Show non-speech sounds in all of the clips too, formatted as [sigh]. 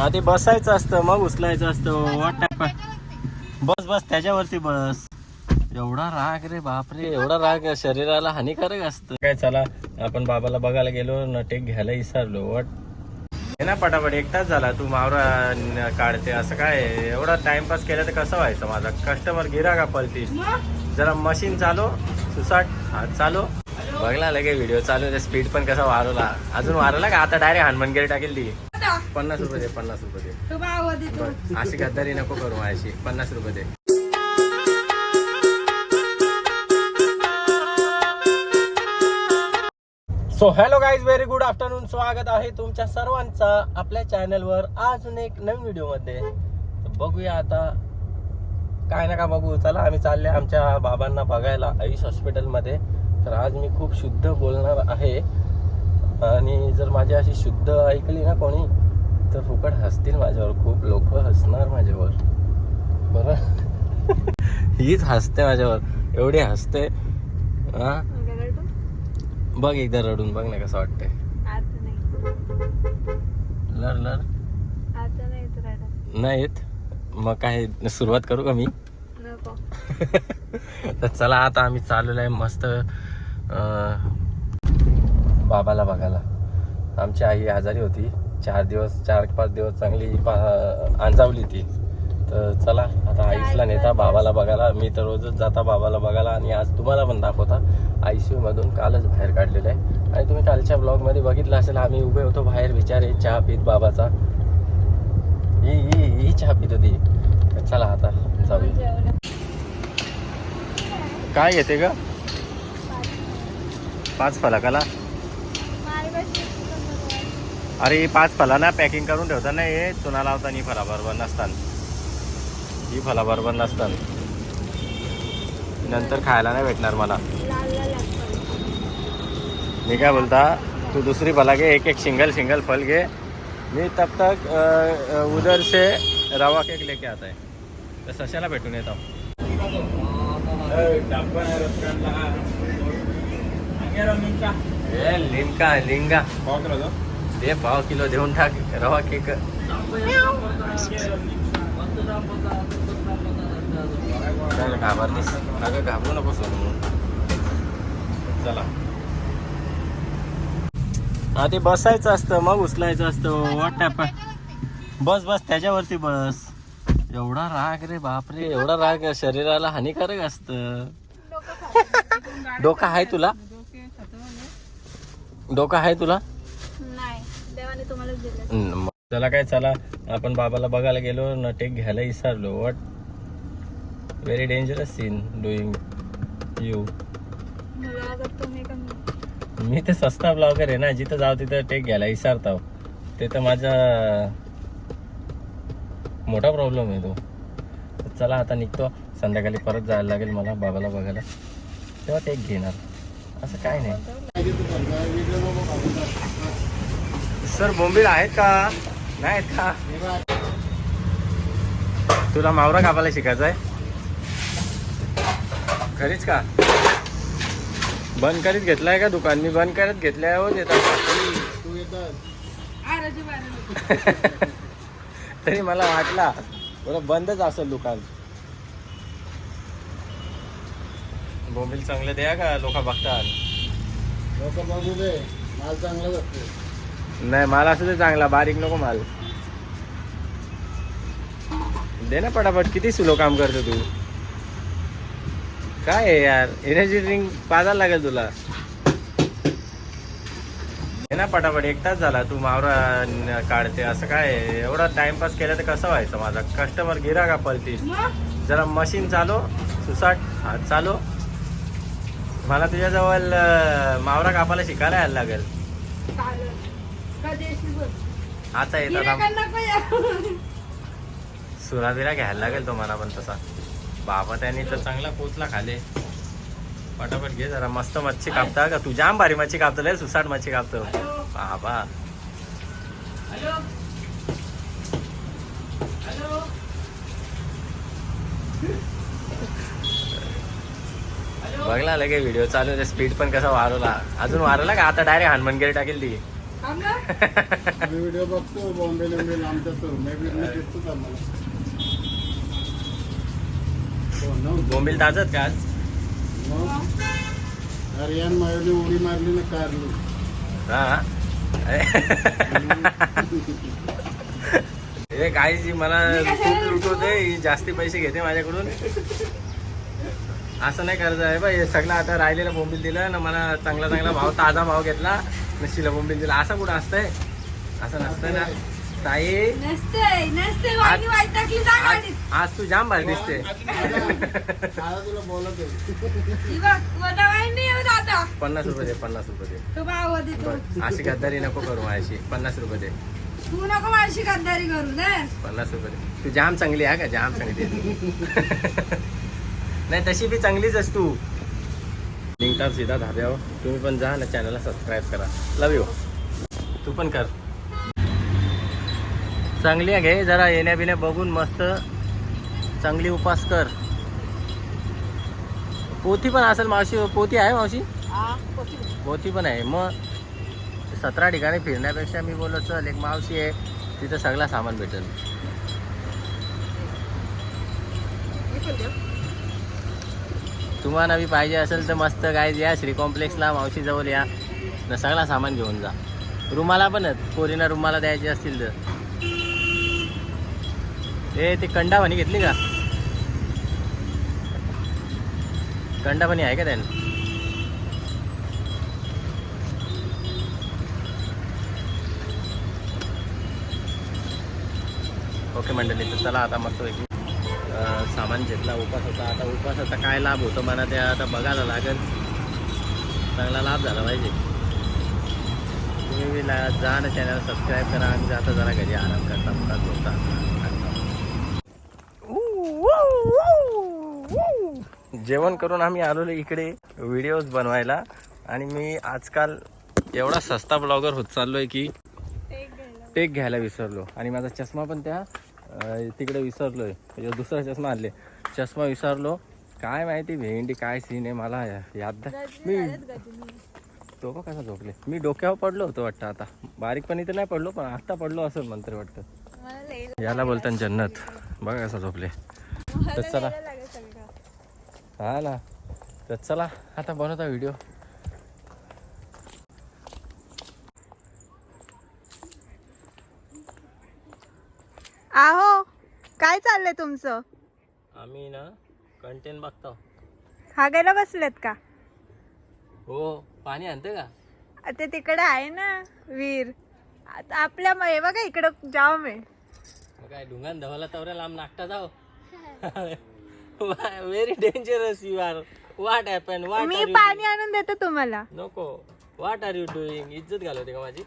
आधी बसायचं असतं मग उचलायचं असतं वाट टाक बस बस त्याच्यावरती बस. एवढा राग रे बापरे एवढा राग शरीराला हानिकारक असतं. काय चला आपण बाबाला बघायला गेलो नटेक घ्यायला विसरलो वाट. हे ना पटापट एक तास झाला तू मावरा न- काढते असं काय? एवढा टाइमपास केला तर कसं व्हायचं माझा? कस्टमर गिरा का पळतील जरा मशीन चालू सुसाट हात चालू. बघला लगे व्हिडिओ चालू ते स्पीड पण कसा वाढवला. अजून वाढवला का? आता डायरेक्ट हनुमानगिरी टाकेल ती. पन्नास रुपये दे पन्नास रुपये दे. तो भाव देतो. बरं, अशी गद्दारी नको करू माझ्याशी. पन्नास रुपये दे. So hello guys very good afternoon स्वागत आहे तुमच्या सर्वांचा आपल्या चॅनलवर अजून एक नवीन व्हिडिओमध्ये तर बघूया आता. काय ना का बघू. चला आम्ही चालले आमच्या बाबांना बघायला आयुष हॉस्पिटलमध्ये तर आज मी खूप शुद्ध बोलणार आहे. आणि जर माझी अशी शुद्ध ऐकली ना कोणी तर फुकट हसतील माझ्यावर. खूप लोक हसणार माझ्यावर. बरं? हीच हसते माझ्यावर. एवढी हसते. हा? बघ एकदा रडून बघ ना कसं वाटतंय. आता नाही. लर लर आता नाही येत मग काय सुरुवात करू का मी? तर चला आता आम्ही चाललेलो आहे मस्त बाबाला बघायला. आमची आई आजारी होती. चार दिवस चार पाच दिवस चांगली अंजावली ती. तर चला आता आईसला नेता बाबाला बघायला. मी तर रोजच जाता बाबाला बघायला आणि आज तुम्हाला पण दाखवता. आय सी मधून कालच बाहेर काढलेलं आहे. आणि तुम्ही कालच्या ब्लॉगमध्ये बघितलं असेल आम्ही उभे होतो बाहेर विचारे चहा पीत बाबाचा. ही ही ही चहा पीत होती. चला आता जाऊया. जेवण. काय येते ग? पाच फलाकाला. अरे पाच फला ना पॅकिंग करून ठेवता ना हे. चुना लावताना ही फला बरोबर नसतात ही फला बरोबर नसतात नंतर खायला नाही भेटणार मला. मी काय बोलता तू दुसरी फला घे एक एक सिंगल सिंगल फल घे. मी तब तक उधर से रवा केक लेके आता है तर सशाला भेटून येतो. ए लिमका लिंगा. दे पाव किलो देऊन टाक रवा केक. घाबरलीस? अगं घाबरू नको सोनू चला. आधी बसायचं असतं मग उचलायचं असतं. वाटप बस बस त्याच्यावरती बस. एवढा राग रे बापरे एवढा राग शरीराला हानिकारक असतं. डोकं आहे तुला? डोकं आहे तुला? चला काय चला आपण बाबाला बघायला गेलो नटेक घ्यायला विसरलो. What very dangerous scene doing you मी ते सस्ता ब्लॉगर आहे ना जिथं जाऊ तिथं टेक घ्यायला विसरतो ते तर माझा मोठा प्रॉब्लेम आहे तो. चला आता निघतो. संध्याकाळी परत जायला लागेल मला बाबाला बघायला. तेव्हा टेक घेणार. असं काय नाही. सर बोंबील आहेत का? नाही आहेत का? तुला मावरा कापायला शिकायचा आहे खरीच का? बंद करीत घेतलाय का दुकान मी बंद करत घेतल्यावर येतात आराची तरी मला वाटला बरं बंदच असेल दुकान. बोंबील चांगले द्या का? लोक बघतात. लोक बघू दे माल चांगला बघतो नाही माल असू दे चांगला बारीक नको माल. दे ना पटापट किती स्लो काम करतो तू? काय आहे यार? एनर्जी ड्रिंक पाजायला लागेल तुला. हे ना पटापट एक तास झाला तू मावरा काढते असं काय एवढा टाइमपास केला तर कसं व्हायचं माझा? कस्टमर गिरा का पलती जरा मशीन चालू सुसाट हात चालू. मला तुझ्याजवळ मावरा कापायला शिकायला यायला लागेल चालेल कधी येशील बोल. आता येतात. सुराबिरा घ्यायला लागेल तो मला पण तसा. बाबा त्यांनी तर चांगला पोचला खाले. पटापट घे जरा मस्त मच्छी कापता का तू जाम भारी मच्छी कापतो लय सुसाट मच्छी कापतो. बाबा. बघला लगे व्हिडिओ चालू स्पीड पण कसा वाढवला. अजून वाढवला का? आता डायरेक्ट हनुमानगिरी टाकेल ती. व्हिडिओ बघतो बॉम्बे बिम्बे आमच्या सर मी मी दिसतोच आम्हाला हो ना बोंबील ताजत का आज? मग हरियाण मायवली उडी मारली ना कारली हा. हे काय जी मला खूप लुटवते ही जास्ती पैसे घेते माझ्याकडून. असं नाही करायचं आहे बा. हे सगळं आता राहिलेलं बोंबील दिलं ना मला चांगला चांगला भाव ताजा भाव घेतला. नशिला बोंबील दिला असं कुठं असतंय? असं नसतंय ना. ताई. नसते नसते वाणी वाईट टाकली जा आज गाडीत. आज तू जाम भारी दिसते. तुला बोलत ही बघ, नाही येऊ. पन्नास रुपये दे पन्नास रुपये दे. तो भाव देतो. बरं, अशी गद्दारी नको करू माझ्याशी. पन्नास रुपये दे. तू नको माझी गद्दारी करू ना पन्नास रुपये दे. तू जाम चांगली आहे का? जाम चांगली आहे. तू. [laughs] नाही तशी बी चांगलीच आहेस तू. निघतात सीधा धाब्यावर. तुम्ही पण जा ना चॅनलला सबस्क्राईब करा. लव यू तू पण कर. चांगली घे. जरा येण्या बिण्या बघून मस्त. चांगली उपास कर. पोथी पण असेल मावशी. पोथी आहे मावशी? पोथी. पण आहे. मग सतरा ठिकाणी फिरण्यापेक्षा मी बोललो चल एक मावशी आहे. तिथं सगळा सामान भेटेल. तुम्हाला बी पाहिजे असेल तर मस्त काय या श्री कॉम्प्लेक्सला मावशीजवळ या. न सगळा सामान घेऊन जा. रुमाला पण आहेत. पोरीना रुमाला द्यायचे असतील तर. ए ती कंडावणी घेतली का? कंडावणी आहे का त्यानं? ओके मंडळी तर चला आता मस्त पैकी. सामान घेतला उपास होता. आता उपासाचा काय लाभ होतो मला ते आता बघायला लागेल. चांगला लाभ झाला पाहिजे. तुम्ही ला जा ना चॅनल सबस्क्राईब करा आणि जाता जरा घरी आराम करता. पुन्हा झोपता जेवण करून आम्ही आलेलो इकडे व्हिडिओज बनवायला. आणि मी आजकाल एवढा सस्ता ब्लॉगर होत चाललोय की टेक घ्यायला विसरलो. आणि माझा चष्मा पण त्या तिकडे विसरलोय. म्हणजे दुसरा चष्मा आणले. चष्मा विसरलो. काय माहिती भेंडी काय सीन आहे मला याद मी तो बघ कसा झोपले. मी डोक्यावर पडलो होतो वाटतं आता. बारीक पण इथे नाही पडलो पण आता पडलो असेल मंत्र वाटतं. याला बोलतात जन्नत. बघा कसा झोपले. तर चला. हा ना. तर चला आता बनवता व्हिडिओ आहो काय चाललंय तुमचं? आम्ही ना कंटेंट बघतो. हागायला बसलेत का? हो पाणी आणते का? ते तिकडे आहे ना वीर. आता आपल्या म- हे बघा इकडं जाम आहे. मग काय ढुंगान धवाला तवऱ्या लांब नाकटा जाओ very dangerous you are what happen what मी पाणी आणून देते तुम्हाला. नको. व्हॉट आर यू डुईंग इज्जत घालवते का माझी?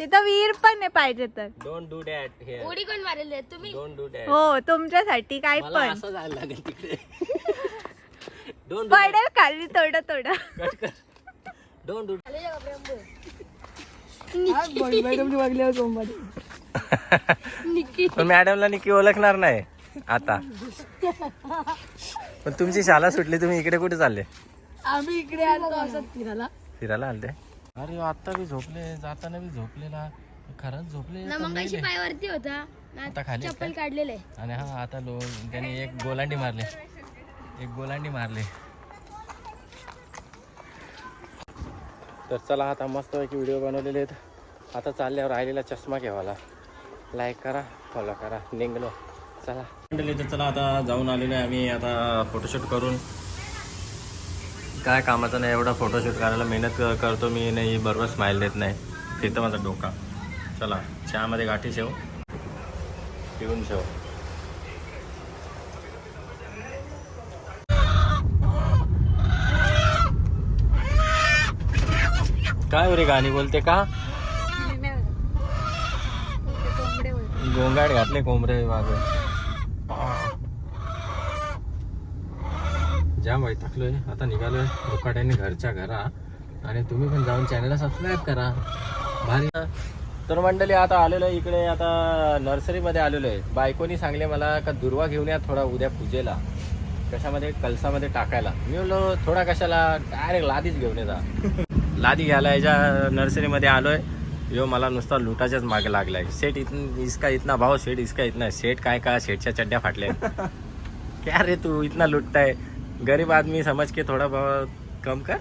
तिथं वीर पण आहे पाहिजे तर. डोंट डू दॅट हिअर उडी कोण मारेल तुम्ही? डोंट डू दॅट हो तुमच्यासाठी काय मला पण. असं जायला लागेल तिकडे. [laughs] डोंट पडेल खाली थोडं थोडं डोंट डू पण मॅडमला निकी ओळखणार नाही आता. पण तुमची शाळा सुटली तुम्ही इकडे कुठे चालले? आम्ही इकडे आलो असं फिरायला. फिरायला आलते? अरे आता बी झोपले जाताना बी झोपलेला खरंच झोपले ना मग कशी पायवरती होता? ना आता खाली चप्पल? काढलेले. आणि हा आता लो त्याने एक गोलांडी मारली. एक गोलांडी मारली. तर चला आता मस्तपैकी व्हिडिओ बनवलेले आहेत. आता चालल्यावर राहिलेला चष्मा घ्यावाला लाईक करा फॉलो करा. निघलो. चला. तर चला आता जाऊन आलेलो आहे आम्ही. आता फोटोशूट करून. काय कामाचं नाही एवढा फोटोशूट करायला मेहनत करतो मी नाही बरोबर स्माईल देत नाही. तिथं माझा डोका. चला चहामध्ये गाठी ठेव. पिऊन ठेव. काय रे गाणी बोलते का? गोंगाट घातले कोंबरे माग. जाम वाईट टाकलोय. आता निघालोय मुकाट्याने घरच्या घरा. आणि तुम्ही पण जाऊन चॅनलला सबस्क्राईब करा. भारी. तर मंडळी आता आलेलो आहे इकडे. आता नर्सरीमध्ये आलेलो आहे बायकोनी सांगले मला का दुर्वा घेऊन या थोडा उद्या पूजेला. कशामध्ये? कलसामध्ये टाकायला. मी बोललो थोडा कशाला? डायरेक्ट लादीच घेऊन येता [laughs] लादी घ्यायला याच्या नर्सरीमध्ये आलोय. यो मला नुसता लुटाच्याच मागे लागलाय. सेट इथन इसका इतना भाव सेट इसका इतना. सेट काय का? सेटच्या चड्ड्या फाटल्या [laughs] क्या रे तू? इतना लुटताय. गरीब आदमी समज के थोडा भाव कम कर।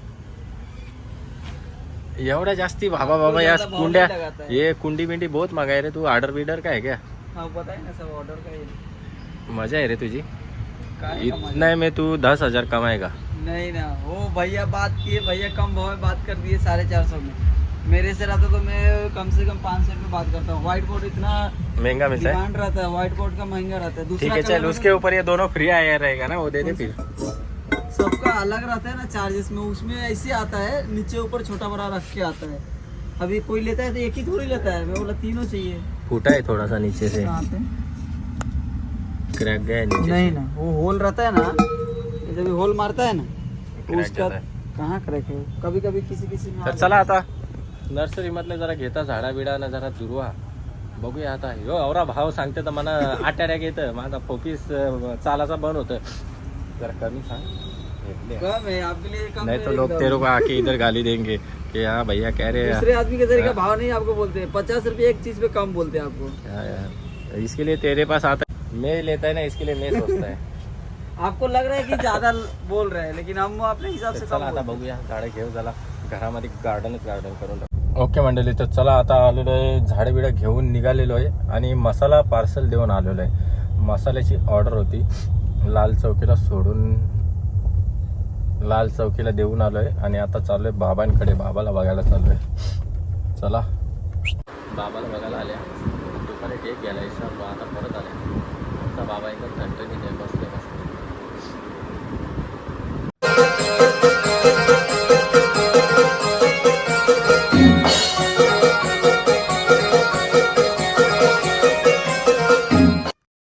एवढ्या जास्ती बाबा बाबा या कुंड्या ये कुंडी बिंडी बहुत मागाय रे तू ऑर्डर बिडर काय क्या? हाँ है ना सब ऑर्डर का ही मज़ा आहे रे तुझी। काय इतना में तू दस हज़ार कमाएगा। नहीं ना वो भैया बात किए भैया कम भाव में बात कर दिए साढ़े चार सौ में। मेरे से रहता तो मैं कम से कम पाँच सौ में बात करता हूँ। व्हाइट बोर्ड इतना महँगा मिलता है। रहता है व्हाइट बोर्ड का महँगा रहता है। ठीक है चल उसके ऊपर ये दोनों फ्री आया रहेगा ना वो दे दे फिर। सबका अलग रहता है ना चार्जेस में। उसमें ऐसे आता है नीचे ऊपर छोटा बड़ा रख के आता है। अभी कोई लेता है तो एक ही थोड़ी लेता है मैं बोला तीनों चाहिए। फूटा है थोड़ा सा नीचे से। कहाँ पे? क्रैक गया है नीचे नहीं ना वो होल रहता है ना जब होल मारता है ना तो उसका। कहाँ क्रैक है? कभी कभी किसी किसी में तर चला आता। नर्सरी मधले जरा घेता झाडा बिडा ना जरा दुर्वा। बघूया आता. हो औरा भाव सांगते तर मला आट्याड्याक येतं माझा फोकीस चालाचा बंद होतं जरा कमी सांग. कम है आपके लिए कम नहीं तो लोग। तेरे को आके इधर गाली देंगे कि हाँ भैया कह रहे हैं। दूसरे आदमी के ज़रिए का हाँ। भाव नहीं आपको बोलते हैं पचास रुपये एक चीज़ पे कम बोलते हैं आपको। हाँ यार इसके लिए तेरे पास आता है। मैं लेता है ना इसके लिए मैं सोचता है। [laughs] आपको लग रहा है कि ज़्यादा बोल रहे हैं लेकिन हम अपने हिसाब से चला आता बोलते हैं। बघूया झाडे घेऊ झाला घरामध्ये गार्डनच गार्डन करून ओके मंडळी तर चला आता आलेलो आहे झाडे बिडं घेऊन निघालेलो आहे आणि मसाला पार्सल देऊन आलेलो आहे. मसाल्याची ऑर्डर होती. लाल चौकीला सोडून लाल चौकीला देऊन आलो आहे आणि आता चालू आहे बाबांकडे. बाबाला बघायला चालू आहे चला. बाबाला बघायला आल्या. दुपारी टेक गेला आता परत आल्या. आमचा बाबा एकदम थंड बसले